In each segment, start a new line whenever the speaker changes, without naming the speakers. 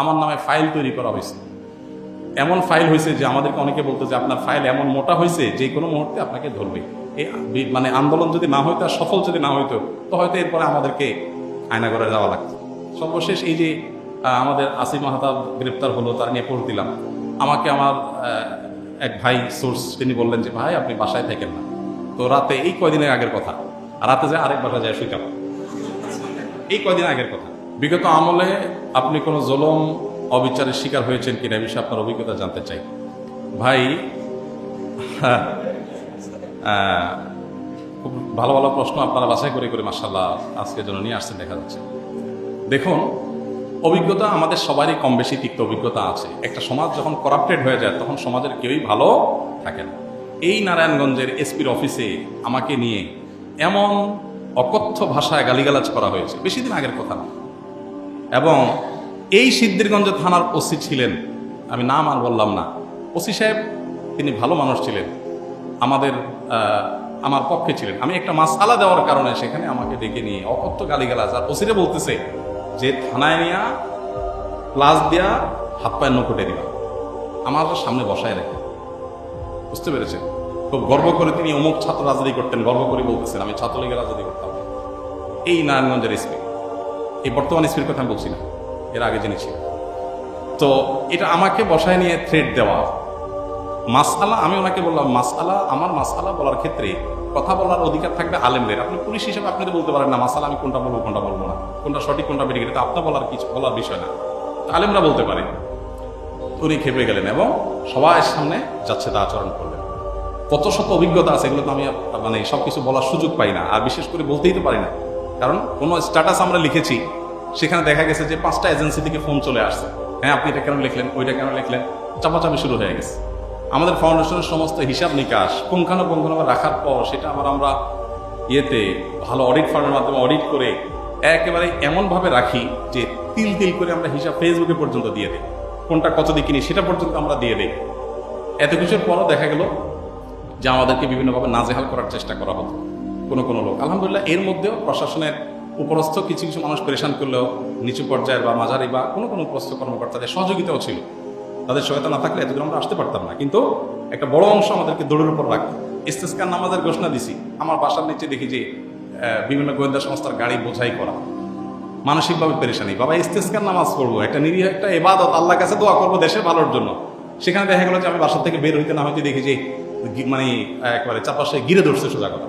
আমার নামে ফাইল তৈরি করা হয়েছে। এমন ফাইল হয়েছে যে আমাদেরকে অনেকে বলতো যে আপনার ফাইল এমন মোটা হয়েছে যে কোনো মুহূর্তে আপনাকে ধরবে। এই মানে আন্দোলন যদি না হইতো আর সফল যদি না হইতো, তো হয়তো এরপরে আমাদেরকে আয়না করে যাওয়া লাগতো। সর্বশেষ এই যে আমাদের আসিফ মাহাতাব গ্রেপ্তার হলো, তার নিয়ে পোস্ট দিলাম। আমাকে আমার এক ভাই সোর্স, তিনি বললেন যে, ভাই, আপনি বাসায় থাকেন না। তো রাতে এই কয়দিনের আগের কথা। রাতে যায় আরেক বাসা যায় শুইতাম এই কয়দিন আগের কথা। বিগত আমলে আপনি কোনো জলম অবিচারের শিকার হয়েছেন কিনা বিষয়ে আপনার অভিজ্ঞতা জানতে চাই। ভাই হ্যাঁ, খুব ভালো ভালো প্রশ্ন আপনারা বাছাই করে করে মাসাল্লাহ আজকের জন্য নিয়ে আসছেন দেখা যাচ্ছে। দেখুন অভিজ্ঞতা আমাদের সবারই কম বেশি তিক্ত অভিজ্ঞতা আছে। একটা সমাজ যখন করাপ্টেড হয়ে যায় তখন সমাজের কেউই ভালো থাকে না। এই নারায়ণগঞ্জের এসপির অফিসে আমাকে নিয়ে এমন অকথ্য ভাষায় গালিগালাজ করা হয়েছে। বেশি দিন আগের কথা না। এবং এই সিদ্ধিরগঞ্জ থানার ওসি ছিলেন। আমি নাম আর বললাম না। ওসি সাহেব, তিনি ভালো মানুষ ছিলেন। আমাদের আমার পক্ষে ছিলেন। আমি একটা মাসালা দেওয়ার কারণে সেখানে আমাকে ডেকে নিয়ে অকথ্য গালিগালাজ আর ওসিরে বলতেছে যে, থানায় নিয়া প্লাস দিয়া, হাত পায়ের নকুটে দিবা। আমার সামনে বসায় রেখে। বুঝতে পেরেছেন? খুব গর্ব করে তিনি অমুক ছাত্র রাজনীতি করতেন, গর্ব করে বলতেছেন, আমি ছাত্রলীগের রাজনীতি করতাম। এই নারায়ণগঞ্জের এসপি এই বর্তমান এসপির কথা আমি বলছি না, এর আগে জেনেছি। তো এটা আমাকে বসায় নিয়ে থ্রেড দেওয়া। মাসআলা, আমি ওনাকে বললাম, মাসআলা, আমার মাসআলা বলার ক্ষেত্রে কথা বলার অধিকার থাকবে আলেমদের। আপনি পুলিশ হিসেবে আপনি বলতে পারেন, না মাসালা আমি কোনটা বলব কোনটা বলব না। কোনটা সঠিক, কোনটা বেরিয়ে গেলে আপনার বলার কিছু, বলার বিষয় না। আলেমরা বলতে পারে। উনি খেপে গেলেন এবং সবার সামনে যাচ্ছে তা আচরণ করলেন। কত শত অভিজ্ঞতা আছে, এগুলো তো আমি মানে সব কিছু বলার সুযোগ পাই না, আর বিশেষ করে বলতেই তো পারি না। কারণ কোনো স্ট্যাটাস আমরা লিখেছি, সেখানে দেখা গেছে যে পাঁচটা এজেন্সি থেকে ফোন চলে আসছে। হ্যাঁ আপনি এটা কেন লিখলেন, ওইটা কেন লিখলেন? চাপাচাপি শুরু হয়ে গেছে। আমাদের ফাউন্ডেশনের সমস্ত হিসাব নিকাশ পুঙ্খানুপুঙ্খানুভাবে রাখার পর সেটা আবার আমরা ইয়েতে ভালো অডিট ফার্মের মাধ্যমে অডিট করে একেবারে এমনভাবে রাখি যে তিল তিল করে আমরা হিসাব ফেসবুকে পর্যন্ত দিয়ে দিই। কোনটা কত দিয়ে কিনি সেটা পর্যন্ত আমরা দিয়ে দিই। এত কিছুর পরও দেখা গেল যে আমাদেরকে বিভিন্নভাবে নাজেহাল করার চেষ্টা করা হতো। কোনো কোনো লোক। আলহামদুলিল্লাহ, এর মধ্যেও প্রশাসনের উপরস্থ কিছু কিছু মানুষ পরেশান করলেও নিচু পর্যায়ের বা মাঝারি বা কোনো কোনো উপরস্থ কর্মকর্তাদের সহযোগিতাও ছিল। তাদের সহায়তা না থাকলে এতদূর আমরা আসতে পারতাম না। কিন্তু একটা বড় অংশ আমাদেরকে দৌড়ের উপর রাখতো। ইস্তেস্কার নামাজের ঘোষণা দিছি। আমার বাসার নিচে দেখি যে বিভিন্ন গোয়েন্দা সংস্থার গাড়ি বোঝাই করা। মানসিকভাবে পেরেশানি। বাবা, ইস্তেস্কার নামাজ পড়ব। একটা নিরীহ, একটা এবাদত। আল্লাহ কাছে দোয়া করব দেশের ভালোর জন্য। সেখানে দেখা গেলো যে আমি বাসার থেকে বের হইতে না হইতে দেখি যে মানে একবারে চাপাশে গিরে ধরছে সোজা কথা।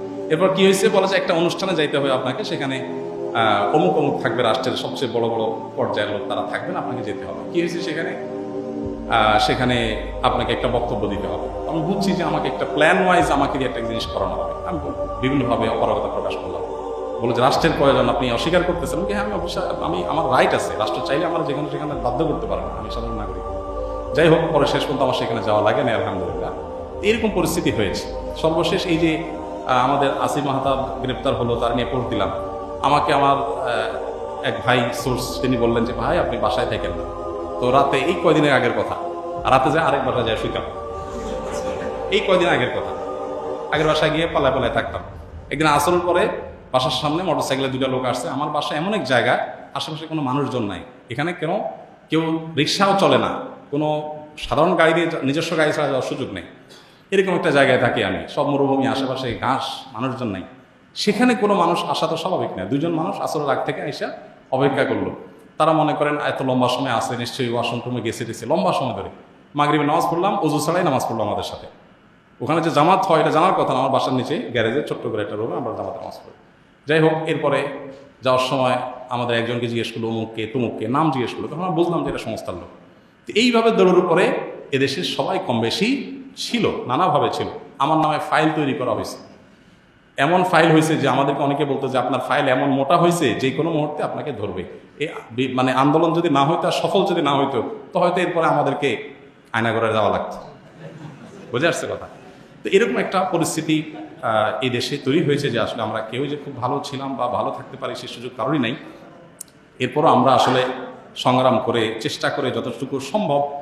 এরপর কি হয়েছে? বলা যায় একটা অনুষ্ঠানে যাইতে হবে আপনাকে। সেখানে অমুক অমুক থাকবে রাষ্ট্রের সবচেয়ে বড় বড় পর্যায়ের লোক তারা থাকবেন আপনাকে যেতে হবে। কি হয়েছে সেখানে? সেখানে আপনাকে একটা বক্তব্য দিতে হবে। আমি বুঝছি যে আমাকে একটা প্ল্যান ওয়াইজ আমাকে দিয়ে একটা জিনিস করানো হবে। আমি বিভিন্নভাবে অপারগতা প্রকাশ করলাম। বলে যে রাষ্ট্রের প্রয়োজন আপনি অস্বীকার করতেছেন। কি, হ্যাঁ আমি অবশ্যই আমি আমার রাইট আছে। রাষ্ট্র চাইলে আমার যেখানে সেখানে বাধ্য করতে পারব আমি সাধারণ নাগরিক। যাই হোক পরে শেষ পর্যন্ত আমার সেখানে যাওয়া লাগে না আলহামদুলিল্লাহ। এরকম পরিস্থিতি হয়েছে। সর্বশেষ এই যে আমাদের আসিফ মাহাতাব গ্রেপ্তার হলো, তার নিয়ে পোস্ট দিলাম। আমাকে আমার এক ভাই সোর্স তিনি বললেন যে, ভাই, আপনি বাসায় থাকেন না। তো রাতে, এই কয়দিনের আগের কথা। রাতে যায় আরেক বাসায় যায় শুইতাম। এই কয়দিন আগের কথা। আগের বাসায় গিয়ে পালায় পালায় থাকতাম। একদিন আসরের পরে বাসার সামনে মোটরসাইকেলে দুটো লোক আসছে। আমার বাসা এমন এক জায়গা, আশেপাশে কোনো মানুষজন নাই। এখানে কেন কেউ রিক্সাও চলে না। কোনো সাধারণ গাড়ি দিয়ে নিজস্ব গাড়ি ছাড়া যাওয়ার সুযোগ নেই। এরকম একটা জায়গায় থাকি আমি। সব মরুভূমি, আশেপাশে ঘাস, মানুষজন নাই। সেখানে কোনো মানুষ আসা তো স্বাভাবিক না। দুজন মানুষ আসরের আগ থেকে আইসা অপেক্ষা করল। তারা মনে করেন এত লম্বা সময় আসে নিশ্চয়ই ওয়াশরুমে গেছে টেছে, লম্বা সময় ধরে। মাগরিবে নামাজ পড়লাম, অজু ছাড়াই নামাজ পড়লাম আমাদের সাথে। ওখানে যে জামাত হয়, এটা জানার কথা আমার বাসার নিচে গ্যারেজে ছোট্ট করে একটা রুমে আমরা জামাতে নামাজ পড়ি। যাই হোক, এরপরে যাওয়ার সময় আমাদের একজনকে জিজ্ঞেস করল, অমুককে, তুমুককে? নাম জিজ্ঞেস করল। তখন আমরা বুঝলাম যে এটা সংস্থার লোক। তো এইভাবে দৌড়ের উপরে এদেশের সবাই কম বেশি ছিল, নানাভাবে ছিল। আমার নামে ফাইল তৈরি করা হয়েছে। এমন ফাইল হয়েছে যে আমাদেরকে অনেকে বলতো যে আপনার ফাইল এমন মোটা হয়েছে, যে কোনো মুহূর্তে আপনাকে ধরবে। বি- মানে আন্দোলন যদি না হইতো আর সফল যদি না হইতো, তো হয়তো এরপরে আমাদেরকে আয়নাগরে যাওয়া লাগতো। বুঝে আসছে কথা? তো এরকম একটা পরিস্থিতি এই দেশে তৈরি হয়েছে যে আসলে আমরা কেউ যে খুব ভালো ছিলাম বা ভালো থাকতে পারি সে সুযোগ কারোরই নাই। এরপরও আমরা আসলে সংগ্রাম করে, চেষ্টা করে যতটুকু সম্ভব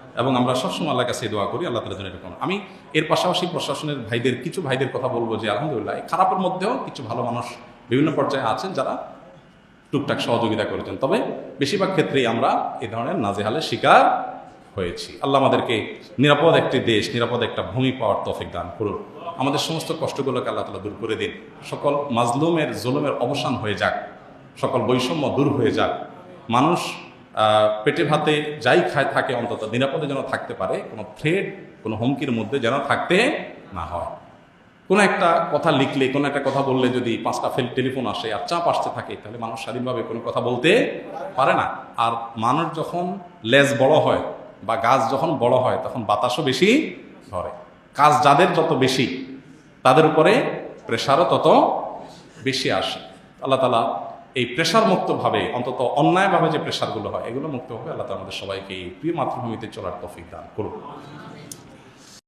এবং আমরা সবসময় আল্লাহর কাছে দোয়া করি, আল্লাহ তালা যেন এরকম আমি এর পাশাপাশি প্রশাসনের ভাইদের, কিছু ভাইদের কথা বলব যে, আলহামদুলিল্লাহ, এই খারাপের মধ্যেও কিছু ভালো মানুষ বিভিন্ন পর্যায়ে আছেন যারা টুকটাক সহযোগিতা করেছেন। তবে বেশিরভাগ ক্ষেত্রেই আমরা এ ধরনের নাজেহালের শিকার হয়েছি। আল্লাহ আমাদেরকে নিরাপদ একটি দেশ, নিরাপদ একটা ভূমি পাওয়ার তফিক দান করুন। আমাদের সমস্ত কষ্টগুলোকে আল্লাহ তালা দূর করে দিন। সকল মাজলুমের, জুলুমের অবসান হয়ে যাক। সকল বৈষম্য দূর হয়ে যাক। মানুষ পেটে ভাতে যাই খায় থাকে, অন্তত নিরাপদে যেন থাকতে পারে, কোনো থ্রেড কোনো হুমকির মধ্যে যেন থাকতে না হয়। কোনো একটা কথা লিখলে, কোনো একটা কথা বললে যদি পাঁচটা ফেল টেলিফোন আসে আর চাপ আসতে থাকে, তাহলে মানুষ স্বাধীনভাবে কোনো কথা বলতে পারে না। আর মানুষ যখন লেজ বড় হয় বা গাছ যখন বড় হয়, তখন বাতাসও বেশি ধরে। কাজ যাদের যত বেশি, তাদের উপরে প্রেশারও তত বেশি আসে। আল্লাহ তালা এই প্রেশার মুক্তভাবে, অন্তত অন্যায়ভাবে যে প্রেশারগুলো হয়, এগুলো মুক্তভাবে আল্লাহ আমাদের সবাইকে এই প্রিয় মাতৃভূমিতে চলার তফিক দান করুন